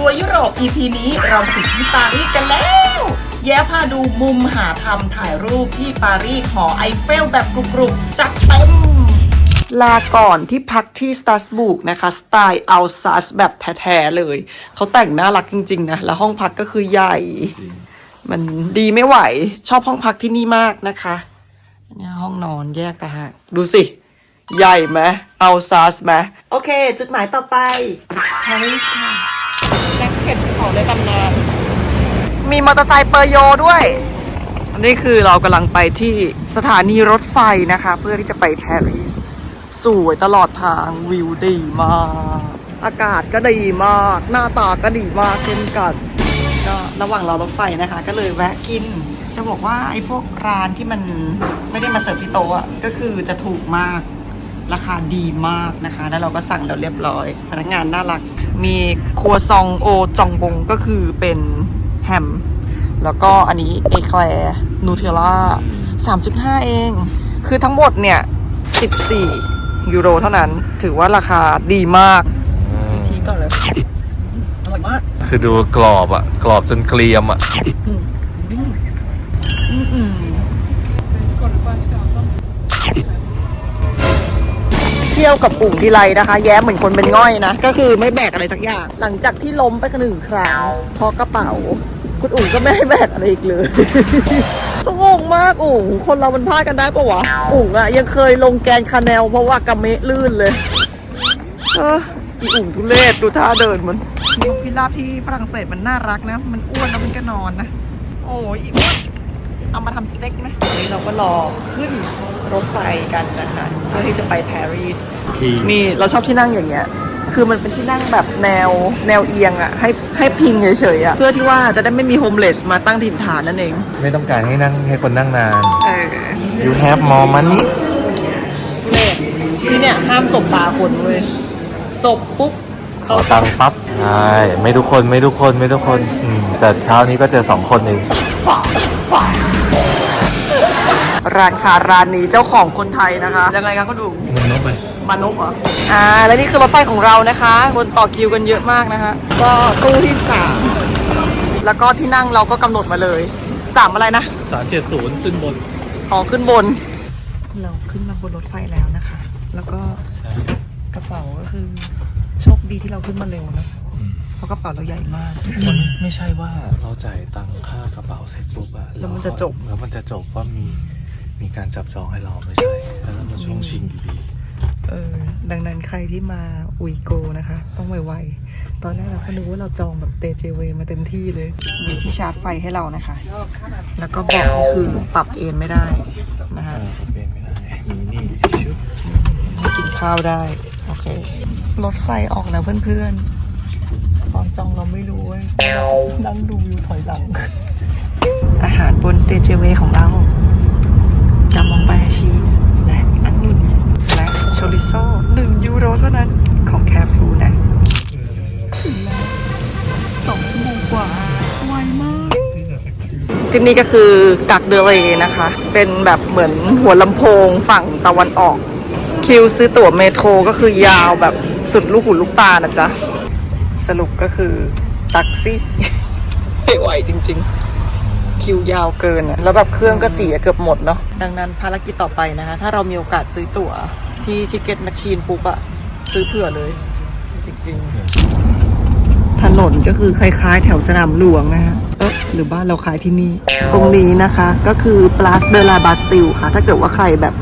ทัวร์ยุโรป EP นี้เราถึงที่ปารีสกันแล้ว แย้พาดูมุมหาทำถ่ายรูปที่ปารีสหอไอเฟลแบบกรุบๆ จัดเต็ม ลาก่อนที่พักที่สตาสบุกนะคะ สไตล์อัลซัสแบบแท้ๆเลย เขาแต่งน่ารักจริงๆนะ แล้วห้องพักก็คือใหญ่ มันดีไม่ไหว ชอบห้องพักที่นี่มากนะคะอันนี้ห้องนอนแยกต่างหากดูสิ ใหญ่ไหมอัลซัสไหมโอเค จุดหมายต่อไปปารีสค่ะนัก เข็นของในตำนาน มีมอเตอร์ไซค์เปอร์โยด้วยอันนี้คือเรากำลังไปที่สถานีรถไฟนะคะ เพื่อที่จะไปปารีสสวยตลอดทางวิวดีมาก อากาศก็ดีมาก หน้าตาก็ดีมากเช่นกันก็ระหว่างรอรถไฟนะคะ ก็เลยแวะกิน จะบอกว่าไอ้พวกร้านที่มันไม่ได้มาเสิร์ฟที่โต๊ะอะก็คือจะถูกมาก ราคาดีมากนะคะ แล้วเราก็สั่งแล้วเรียบร้อย พนักงานน่ารัก มีครัวซองโอจองบงก็คือเป็นแฮม แล้วก็อันนี้เอแคลร์นูเทลล่า3.5 เอง คือทั้งหมดเนี่ย 14 ยูโรเท่านั้น ถือว่าราคาดีมาก ชี้ก่อนเลย อร่อยมาก คือดูกรอบอะกรอบจนเกลียมอะ ที่ยวกับปุ่งทีไรนะคะ แย้มเหมือนคนเป็นง่อยนะ ก็คือไม่แบกอะไรสักอย่าง หลังจากที่ล้มไปหนึ่งครั้งเพราะกระเป๋า คุณอุ๋งก็ไม่ให้แบกอะไรอีกเลยงงมากอุ๋งคนเรามันพลาดกันได้ปะวะอุ๋งอะยังเคยลงแกนคาแนลเพราะว่ากระเมะลื่นเลยเอออีอุ๋งทุเรศดูท่าเดินมันนกพิราบที่ฝรั่งเศสมันน่ารักนะ มันอ้วนแล้วมันก็นอนนะ โอ้ยอีอ้วน เอามาทำสเต็กไหมวันนี้เราก็รอขึ้นรถไฟกันนะคะเพื่อที่จะไปปารีสนี่เราชอบที่นั่งอย่างเงี้ยคือมันเป็นที่นั่งแบบแนวแนวเอียงอะ่ะให้ให้พิงเฉยๆอะ่ะเพื่อที่ว่าจะได้ไม่มีโฮมเลสมาตั้งถิ่นฐานนั่นเอง ไม่ต้องการให้นั่งให้คนนั่งนาน เออ you have more money เลขที่เนี่ยห้ามสบตาคนเว้ยสบปุ๊บขอตังค์ปั๊บใช่ไม่ทุกคนไม่ทุกคนไม่ทุกคน อืมแต่เช้านี้ก็เจอสองคนเอง ร้านค้าร้านนี้เจ้าของคนไทยนะคะยังไงคะก็ดูมันนกไปมานพเหรออ่าและนี่คือรถไฟของเรานะคะคนต่อคิวกันเยอะมากนะคะก็ตู้ที่สามแล้วก็ที่นั่งเราก็กำหนดมาเลยสามอะไรนะสามเจ็ดศูนย์ขึ้นบนอ๋อขึ้นบน เราขึ้นมาบนรถไฟแล้วนะคะ แล้วก็กระเป๋าก็คือโชคดีที่เราขึ้นมาเร็วนะเพราะกระเป๋าเราใหญ่มากมันไม่ใช่ว่าเราจ่ายตังค่ากระเป๋าเสร็จปุ๊บอะแล้วมันจะจบแล้วมันจะจบว่ามี มีการจับจองให้เราไม่ใช่แล้วเรามาช่วงชิงอยู่ดีเออดังนั้นใครที่มาอุยโกนะคะ ต้องไวๆตอนแรกเราก็นึกว่าเราจองแบบเตเจเวมาเต็มที่เลยมีที่ชาร์จไฟให้เรานะคะ แล้วก็บอกนี่คือปรับเอนไม่ได้นะคะเออผมเป็นไม่ได้มีนี่ชุดกินข้าวได้ โอเค รถไฟออกนะเพื่อนๆตอนจองเราไม่รู้เว้ยนั่งดูวิวถอยหลัง อาหารบนเตเจเวของเราามองบายชีส และองุ่นและโชริโซหนึ่งยูโรเท่านั้นของแคฟูนะถึงแล้วสองชั่วโมงกว่า ไวมากที่นี่ก็คือกักเดเรนะคะ เป็นแบบเหมือนหัวลำโพงฝั่งตะวันออก คิวซื้อตั๋วเมโทรก็คือยาวแบบสุดลูกหูลูกตานะจ๊ะ สรุปก็คือ ตักซี่ไม่ไหวจริง ๆ คิวยาวเกินอะแล้วแบบเครื่องก็เสียเกือบหมดเนาะดังนั้นภารกิจต่อไปนะคะ ถ้าเรามีโอกาสซื้อตั๋วที่ทิเก็ตแมชชีนปุ๊บอะซื้อเผื่อเลย จริงๆ ถนนก็คือคล้ายๆ แถวสนามหลวงนะฮะเอ๊ะหรือบ้านเราขายที่นี่ ตรงนี้นะคะก็คือ Place de la Bastille ค่ะ ถ้าเกิดว่าใครแบบ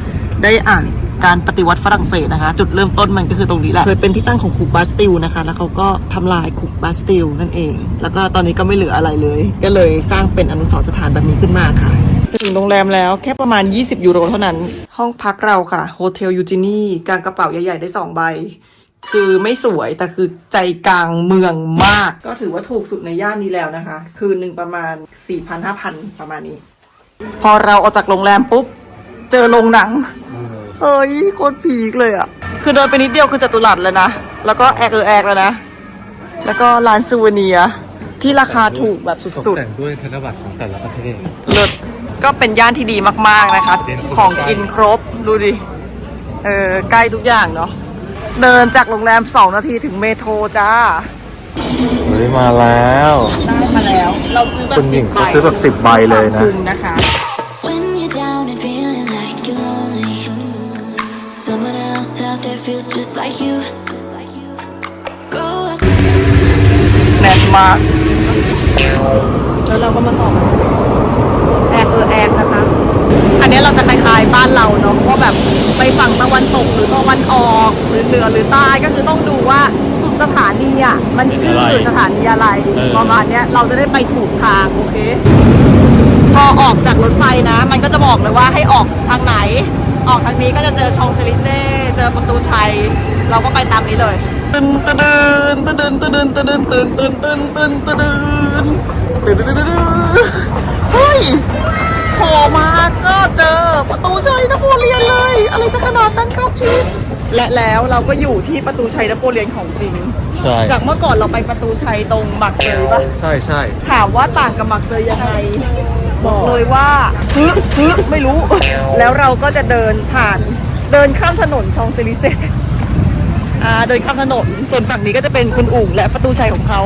ได้อ่าน การปฏิวัติฝรั่งเศสนะคะ จุดเริ่มต้นมันก็คือตรงนี้แหละ เคยเป็นที่ตั้งของคุกบาสติลนะคะ แล้วเขาก็ทำลายคุกบาสติลนั่นเอง แล้วก็ตอนนี้ก็ไม่เหลืออะไรเลย ก็เลยสร้างเป็นอนุสรณ์สถานแบบนี้ขึ้นมาค่ะถึงโรงแรมแล้วแค่ประมาณ 20 ยูโรเท่านั้น ห้องพักเราค่ะโฮเทลยูจินี่กางกระเป๋าใหญ่ๆได้สองใบ คือไม่สวยแต่คือใจกลางเมืองมาก ก็ถือว่าถูกสุดในย่านนี้แล้วนะคะ คืนหนึ่งประมาณ 4,000-5,000 ประมาณนี้ พอเราออกจากโรงแรมปุ๊บ เจอโรงหนัง เฮ้ยโคตรพีคเลยอะ คือเดินไปนิดเดียวคือจตุรัสแล้วนะ แล้วก็แอกเออแอกแล้วนะ แล้วก็ร้านซูเวเนียร์ที่ราคาถูกแบบตกสุดแต่งด้วยธนบัตรของแต่ละประเทศๆเลิศก็เป็นย่านที่ดีมากๆนะคะ ของกินครบ ดูดิ เออใกล้ทุกอย่างเนาะ เดินจากโรงแรม 2 นาทีถึงเมโทรจ้า เฮ้ย มาแล้ว ได้มาแล้ว เราซื้อแบบคุณหญิง10เขาซื้อแบบ 10 ใบเลยนะคุ้มนะคะ feels just like you. Go out แน่นมาก แล้วเราก็มาต่อแอกเออแอกนะคะ อันนี้เราจะคล้ายๆบ้านเราเนาะว่าแบบไปฝั่งตะวันตกหรือตะวันออกหรือเหนือหรือใต้ก็คือต้องดูว่าสุดสถานีอะมันชื่อสถานีอะไรประมาณเนี้ยเราจะได้ไปถูกทางโอเค พอออกจากรถไฟนะ มันก็จะบอกเลยว่าให้ออกทางไหน ออกทางนี้ก็จะเจอชองเซลิเซ่เจอประตูชัย เราก็ไปตามนี้เลยตึนตึนตึนตึนตึนตึนตึนตึนตึนตึนตึนตึนตึนตึนตึนตึนเฮ้ยโผล่มาก็เจอประตูชัยนโปเลียนเลย อะไรจะขนาดนั้นครับชีวิตและแล้วเราก็อยู่ที่ประตูชัยนโปเลียนของจริง ใช่ จากเมื่อก่อนเราไปประตูชัยตรงมักเซยปะใช่ใช่ถามว่าต่างกับมักเซยยังไง บอกเลยว่าฮึฮึไม่รู้ แล้วเราก็จะเดินผ่านเดินข้ามถนนชองเซลิเซ่อ่าเดินข้ามถนนส่วนฝั่งนี้ก็จะเป็นคุณอุ๋งและประตูชัยของเขา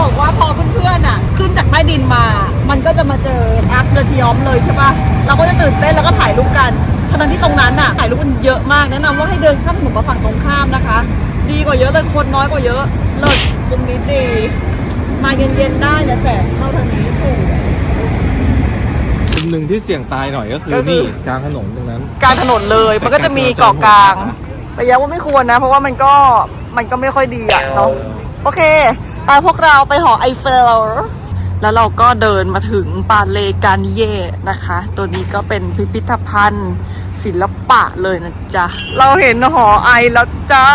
บอกว่าพอเพื่อนๆอะ ขึ้นจากใต้ดินมา มันก็จะมาเจออาร์คเดอทิออมเลยใช่ปะเราก็จะตื่นเต้นแล้วก็ถ่ายรูปกันทั้งที่ตรงนั้นอะถ่ายรูปกันเยอะมากแนะนำว่าให้เดินข้ามถนนมาฝั่งตรงข้ามนะคะ ดีกว่าเยอะเลยคนน้อยกว่าเยอะเลิศมุมนี้ดี มาเย็นๆได้เนี่ยแสงเข้าทางนี้สูง หนึ่งที่เสี่ยงตายหน่อยก็คือก็คือ นี่กลางถนนตรงนั้น กลางถนนเลยมันก็จะมีเกาะกลาง แต่ยังว่าไม่ควรนะ เพราะว่ามันก็มันก็ไม่ค่อยดีอะเนาะโอเคไปพวกเราไปหอไอเฟล แล้วเราก็เดินมาถึงปาเลกานิเย่นะคะ ตัวนี้ก็เป็นพิพิธภัณฑ์ศิลปะเลยนะจ๊ะ เราเห็นหอไอแล้วจ้า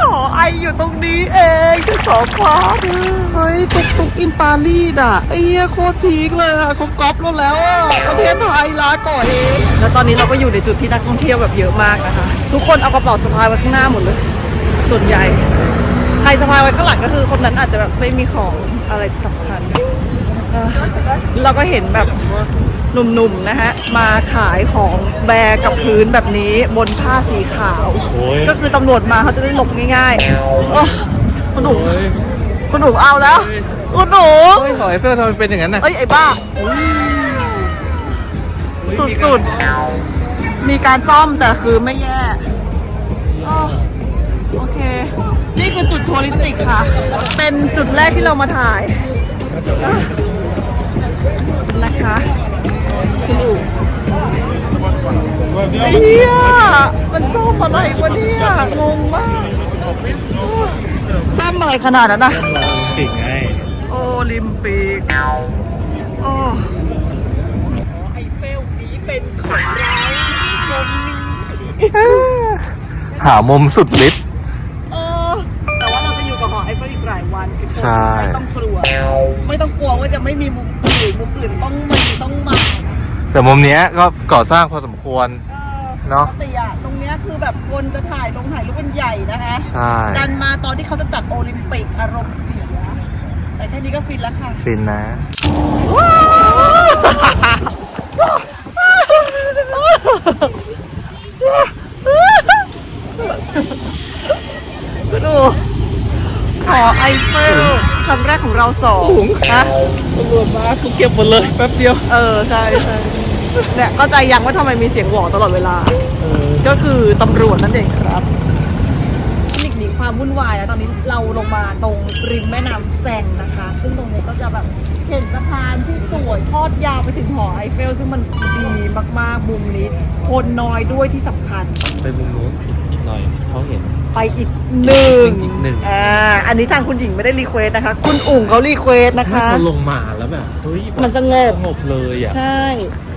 หอไออยู่ตรงนี้เองฉันขอคว้าเธอเฮ้ยตุกตุกอินปารีสอะไอ้เหี้ยโคตรพีคเลยอะเขาก๊อปเราแล้วอะประเทศไทยลาก่อนเองแล้วตอนนี้เราก็อยู่ในจุดที่นักท่องเที่ยวแบบเยอะมากนะคะ ทุกคนเอากระเป๋าสะพายไว้ข้างหน้าหมดเลย ส่วนใหญ่ ใครสะพายไว้ข้างหลังก็คือคนนั้นอาจจะแบบไม่มีของอะไรสำคัญ เออเราก็เห็นแบบหนุ่มๆนะฮะ มาขายของแบกกับพื้นแบบนี้บนผ้าสีขาวโอ้ยก็คือตำรวจมาเขาจะได้หลบง่ายๆโอ้คุณหนูเฮ้ยคุณหนูเอาแล้วคุณหนูเฮ้ยหอไอเฟลทำไมเป็นอย่างนั้นน่ะเอ้ยไอ้บ้า สุดๆ มีการซ่อมแต่คือไม่แย่อ้อโอเค นี่คือจุดทัวริสติกค่ะ เป็นจุดแรกที่เรามาถ่ายอะ นะคะคุณอูเฮียมันซ่อมอะไรวะเนี่ยงงมากซ่อมอะไรขนาดนั้นนะปิดไงโอลิมปิกโอ้ไอเฟลนี้เป็นของเราตรงนี้หามุมสุดฤทธิ์เออแต่ว่าเราจะอยู่กับหอไอเฟลอีกหลายวันใช่ไม่ต้องกลัว ไม่ต้องกลัวว่าจะไม่มีมุมอื่นมุมอื่นต้องมันต้องมาแต่มุมเนี้ยก็ก่อสร้างพอสมควรเออเนอะ ปกติอะตรงเนี้ยคือแบบคนจะถ่ายลงถ่ายรูปเป็นใหญ่นะคะใช่ ดันมาตอนที่เขาจะจัดโอลิมปิกอารมณ์เสีย แต่แค่นี้ก็ฟินแล้วค่ะ ฟินนะดูห อไอเฟลครั้งแรกของเราสองฮะตำรวจมากูเก็บหมดเลยแป๊บเดียว เออ ใช่ใช่เนี่ยก็ใจยังว่าทำไมมีเสียงหวอตลอดเวลา ก็คือตำรวจนั่นเองครับหลีกหนีความวุ่นวายแล้วตอนนี้เราลงมาตรงริมแม่น้ำแซงนะคะ ซึ่งตรงนี้ก็จะแบบเห็นสะพานที่สวยทอดยาวไปถึงหอไอเฟล ซึ่งมันดีมากๆมุมนี้ คนน้อยด้วยที่สำคัญ ไปมุมนู้นอีกหน่อยเขาเห็น ไปอีกหนึ่งอีกหนึ่ง อ่าอันนี้ทางคุณหญิงไม่ได้รีเควสนะคะ คุณอุ๋งเขารีเควสนะคะเขาลงมาแล้วแบบเฮ้ยแบบมันสงบ สงบเลยอะ ใช่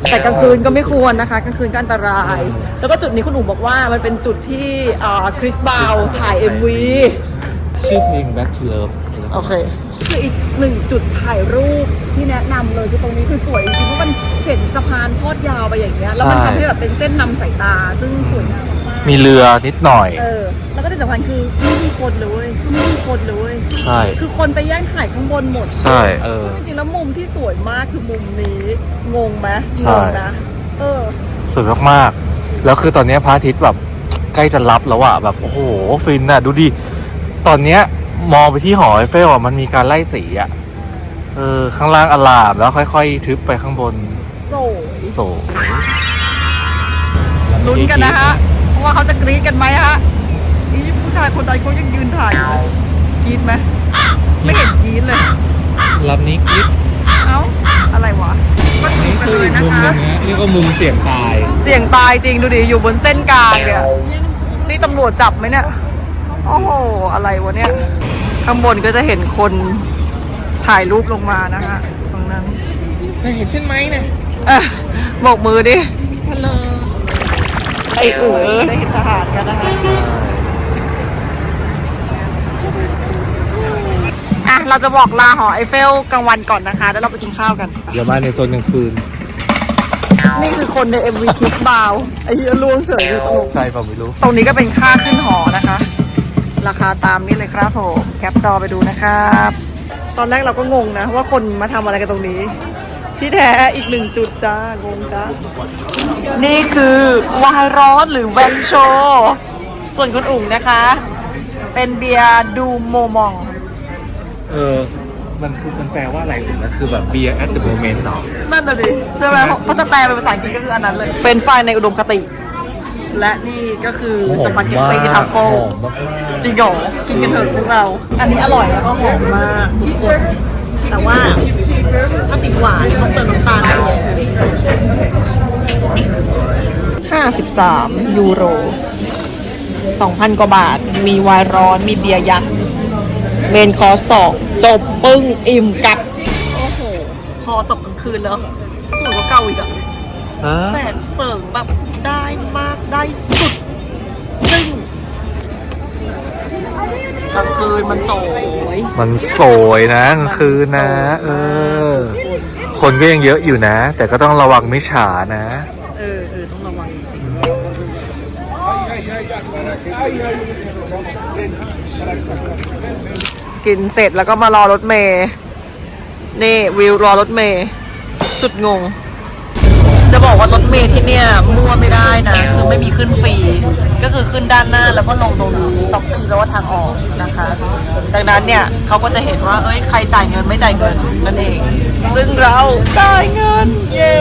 แต่กลางคืนก็ไม่ควรนะคะกลางคืนก็อันตรายแล้วก็จุดนี้คุณอุ๋งบอกว่ามันเป็นจุดที่อ่าคริสบาวถ่าย MV ชื่อเพลง Back to Love โอเค คืออีกหนึ่งจุดถ่ายรูปที่แนะนำเลยคือตรงนี้คือสวยจริงๆเพราะมันเห็นสะพานทอดยาวไปอย่างเงี้ยแล้วมันใช่ ทำให้แบบเป็นเส้นนำสายตาซึ่งสวยงาม มากมีเรือนิดหน่อยๆเออ แล้วก็ที่สำคัญคือไม่มีคนเลยเว้ยไม่มีคนเลยเว้ยใช่ คือคนไปแย่งถ่ายข้างบนหมดใช่ เออ จริงๆแล้วมุมที่สวยมากคือมุมนี้ งงไหมใช่ งงนะ เออ สวยมากๆ แล้วคือตอนเนี้ยพระอาทิตย์แบบใกล้จะรับแล้วอะแบบโอ้โหฟินอะดูดิ ตอนเนี้ยมองไปที่หอไอเฟลอะมันมีการไล่สีอะเออข้างล่างอลามแล้วค่อย ๆ ทึบไปข้างบนโซโสวยลุ้นกันนะฮะ ว่าเขาจะกรี๊ดกันไหมฮะอีผู้ชายคนใดเขายังยืนถ่ายอยู่เลยกรี๊ดไหมไม่เห็นกรี๊ดเลย ลำนี้คลิปเอ้า อะไรวะก็ถูนี่กไปคือเลอียกนะมุมหนึคะ งนะเรียกว่ามุมเสี่ยงตาย เสี่ยงตายจริงดูดิ อยู่บนเส้นกลางเนี่ย นี่ตำรวจจับไหมเนี่ย โอ้โห อะไรวะเนี่ย ข้างบนก็จะเห็นคนถ่ายรูปลงมานะคะตรงนั้น เห็นเช่นไหมเนี่ย เอ้ยโบกมือดิฮัลโหล ไอ้เอ๋ยได้เห็นทหารกันนะคะอะเราจะบอกลาหอไอเฟลกลางวันก่อนนะคะ แล้วเราไปกินข้าวกัน เดี๋ยวมาในโซนกลางคืน นี่คือคนใน MV Kiss b o w ไอ้เหี้ยล่วงเฉยเลยตลกใช่เปล่าไม่รู้ ตรงนี้ก็เป็นค่าขึ้นหอนะคะ ราคาตามนี้เลยครับผม แคปจอไปดูนะครับ ตอนแรกเราก็งงนะว่าคนมาทำอะไรกันตรงนี้ ที่แท้อีกหนึ่งจุดจ้างงจ้า นี่คือวายร้อนหรือแวนโช ส่วนคนอุ่งนะคะ เป็นเบียร์ดูโมมอง เออ มันคือมันแปลว่าอะไรหรือมันคือแบบ beer at the moment เหรอนั่นน่ะดิใช่ไหมเพราะถ้าแปลเป็นภาษาอังกฤษก็คืออันนั้นเลย เป็นไฟรายในอุดมคติ และนี่ก็คือสปาเกตตี้ทัฟเฟิลหอมมากจริงเหรอกินกันเถอะพวกเรา อันนี้อร่อยแล้วก็หอมมากทุกคนแต่ว่า ถ้าติดหวานต้องเติมน้ำตาลห้าสิบสามยูโรสองพันกว่าบาท มีไวน์ร้อน มีเบียร์ยักษ์ เมนคอร์สสองจบปึ้งอิ่มกัดโอ้โห พอตกกลางคืนแล้ว สวยกว่าเก่าอีกอะเออแสนเสริงแบบได้มากได้สุด กลางคืนมันสวยมันสวยนะกลางคืนนะ เออ คนก็ยังเยอะอยู่นะ แต่ก็ต้องระวังไม่ฉานะ เออเออต้องระวังจริงกินเสร็จแล้วก็มารอรถเมย์นี่วิวรอรถเมย์สุดงง จะบอกว่ารถเมย์ที่เนี่ยมั่วไม่ได้นะ คือไม่มีขึ้นฟรี ก็คือขึ้นด้านหน้าแล้วก็ลงตรงนี้ซอกตีแปลว่าทางออกนะคะ ดังนั้นเนี่ยเขาก็จะเห็นว่าเอ้ยใครจ่ายเงินไม่จ่ายเงินนั่นเอง ซึ่งเราจ่ายเงินเย้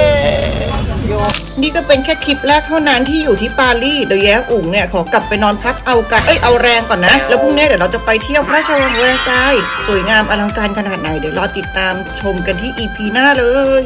นี่ก็เป็นแค่คลิปแรกเท่านั้นที่อยู่ที่ปารีสเดี๋ยวแย้อุ๋งเนี่ยขอกลับไปนอนพักเอากันเอ้ยเอาแรงก่อนนะ แล้วพรุ่งนี้เดี๋ยวเราจะไปเที่ยวพระราชวังแวร์ซายน์สวยงามอลังการขนาดไหนเดี๋ยวรอติดตามชมกันที่ EP หน้าเลย